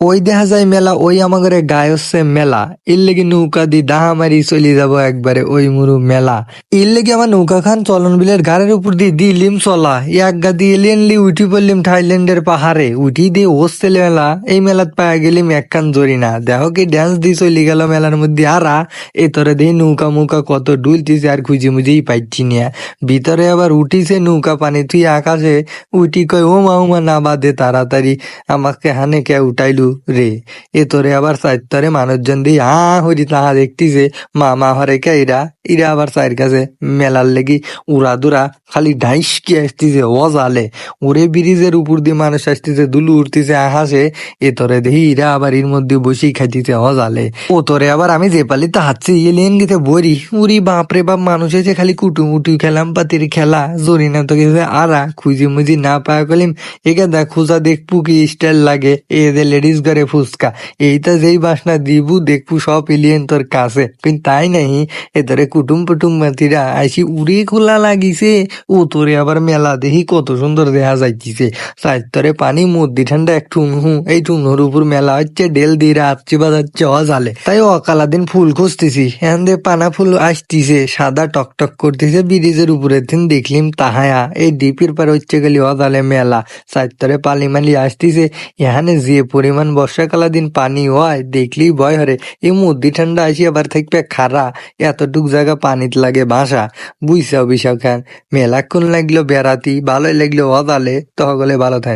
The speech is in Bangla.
ওই দেখা যায় মেলা, ওই আমাদের গায়ে হচ্ছে মেলা। এর লেগে নৌকা দি ডাহা মারি চলে যাব একবারে ওই মুরু মেলা। এর লেগে আমার নৌকা খান চলন বিলের গাড়ির উপর দিয়ে দিলিম চলা। এক গা দিয়ে এলিয়েনলি উঠি পড়লিম থাইল্যান্ডের পাহাড়ে। উঠি দিয়ে হোস্টেল মেলা, এই মেলাত পায়া গেলিম একখান জরি না দেখো কি ড্যান্স দিয়ে চলে গেল মেলার মধ্যে। আরা, এ তোরে দিয়ে নৌকা মুকা কত ডুলতিছে আর খুঁজে মুজেই পাইছি নিয়া ভিতরে আবার উঠিছে নৌকা পানি, তুই আকাশে উঠি কই ও মা ও মা, না বাদে তাড়াতাড়ি আমাকে হানে কে উঠাইলু রে। এ তোরে আবার চাইতরে মানুষজন দিয়ে হা হরি তাহা দেখতিছে মা মা হরে কে ইরা আবার চাইর কাছে মেলার লেগি উড়া দুরা খালি ঢাইস কি আসতিছে, অজালে। ওরে ব্রিজের উপর দিয়ে মানুষ আসতেছে, দুলু উঠতেছে আকাশে এ তোরে দেখি ইরা আবার এর মধ্যে বসেই খাইতেছে, অজালে। ও তোরে আবার আমি যে পালি তাহাচ্ছে এলিয়েন গেতে বরি উরি বাপরে বাপ, মানুষ এসে খালি কুটুমুটু খেলাম পাতির খেলা। জরি না তো গেছে আরা, খুঁজি মুজি না পায়া কলিম। একে দেখ খুঁজা দেখবু কি স্টাইল লাগে। এ যে লেডিস ঘরে ফুচকা এইটা যেই বাসনা দিবু, দেখবু সব এলিয়েন তোর কাছে। কিন্তু তাই নাই এ তোরে কুটুম পুটুম মাতিরা আইসি উড়ে খোলা লাগিছে। ও তোরে আবার মেলা দেখি কত সুন্দর দেখা যাইতিছে। সাইতরে পানি, মধ্যে ঠান্ডা এক টুনহু এই টুনহুর উপর মেলা হচ্ছে, ডেল দিয়ে রাত্রি বাজাচ্ছে অজালে। তাই অকালা দিন ফুল খুঁজতেছি। এখান দিয়ে পানা ফুল আসতিছে, সাদা টকটক করতেছে, ব্রিজের উপরে দিন দেখলিম তাহায়া। এই ডিপির পর হচ্ছে গেলি অজালে মেলা। সাইতরে পালি মালি আসতিছে, এখানে যে পরিমাণ বর্ষাকালা দিন পানি হয়, দেখলেই ভয় হরে। এই মধ্যে ঠান্ডা আসি আবার থাকবে খারা এতটুক জায়গা পানিত লাগে বাসা। বুঝছাও বিশাখান মেলাক্ষণ লাগল বেড়াতি, ভালোই লাগল অদালে তহগলে ভালো থাকেন